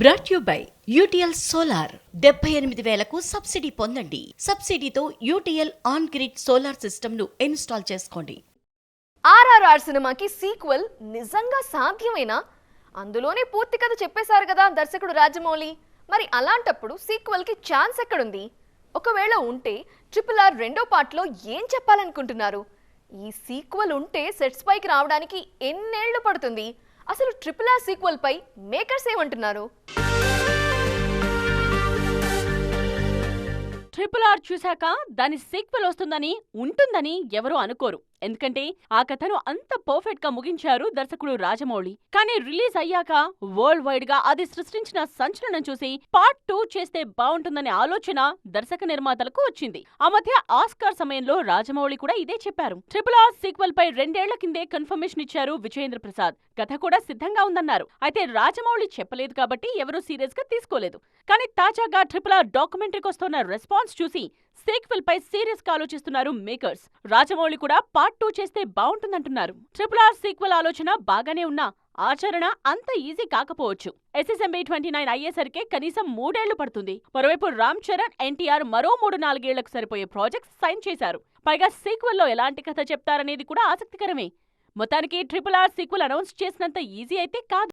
Brought you by UTL solar డెబ్బై ఎనిమిది వేలకు సబ్సిడీ పొందండి. సబ్సిడీతో యూటీఎల్ ఆన్ గ్రిడ్ సోలార్ సిస్టమ్ను ఇన్స్టాల్ చేసుకోండి. ఆర్ఆర్ఆర్ సినిమాకి సీక్వెల్ నిజంగా సాధ్యమేనా? అందులోనే పూర్తి కథ చెప్పేశారు కదా దర్శకుడు రాజమౌళి. మరి అలాంటప్పుడు సీక్వెల్కి ఛాన్స్ ఎక్కడుంది? ఒకవేళ ఉంటే ట్రిపుల్ ఆర్ రెండో పార్ట్లో ఏం చెప్పాలనుకుంటున్నారు? ఈ సీక్వెల్ ఉంటే సెట్స్ పైకి రావడానికి ఎన్నేళ్ళు పడుతుంది? అసలు ట్రిపుల్ ఆర్ సీక్వెల్ పై మేకర్స్ ఏమంటున్నారు? ట్రిపుల్ చూశాక దాని సీక్వెల్ వస్తుందని ఉంటుందని ఎవరూ అనుకోరు. ఎందుకంటే ఆ కథను అంత పర్ఫెక్ట్గా ముగించారు దర్శకుడు రాజమౌళి. కానీ రిలీజ్ అయ్యాక వరల్డ్ వైడ్గా అది సృష్టించిన సంచలనం చూసి పార్ట్ టూ చేస్తే బాగుంటుందనే ఆలోచన దర్శక నిర్మాతలకు వచ్చింది. ఆ మధ్య ఆస్కార్ సమయంలో రాజమౌళి కూడా ఇదే చెప్పారు. ట్రిపుల్ ఆర్ సీక్వెల్ పై రెండేళ్ళ కిందే కన్ఫర్మేషన్ ఇచ్చారు విజయేంద్ర ప్రసాద్. కథ కూడా సిద్ధంగా ఉందన్నారు. అయితే రాజమౌళి చెప్పలేదు కాబట్టి ఎవరూ సీరియస్గా తీసుకోలేదు. కానీ తాజాగా ట్రిపుల్ ఆర్ డాక్యుమెంటరీకి వస్తున్న రెస్పాన్స్ చూసి సీక్వెల్ పై సీరియస్గా ఆలోచిస్తున్నారు మేకర్స్. రాజమౌళి కూడా పార్ట్ టూ చేస్తే బాగుంటుందంటున్నారు. ట్రిపుల్ ఆర్ సీక్వెల్ ఆలోచన బాగానే ఉన్నా ఆచరణ అంత ఈజీ కాకపోవచ్చు. ఎస్ఎస్ఎంబీ ట్వంటీ నైన్ అయ్యేసరికి కనీసం మూడేళ్ళు పడుతుంది. మరోవైపు రామ్ చరణ్ ఎన్టీఆర్ మరో మూడు నాలుగేళ్ళకు సరిపోయే ప్రాజెక్ట్స్ సైన్ చేశారు. పైగా సీక్వెల్లో ఎలాంటి కథ చెప్తారనేది కూడా ఆసక్తికరమే. మొత్తానికి ట్రిపుల్ ఆర్ సీక్వెల్ అనౌన్స్ చేసినంత ఈజీ అయితే కాదు.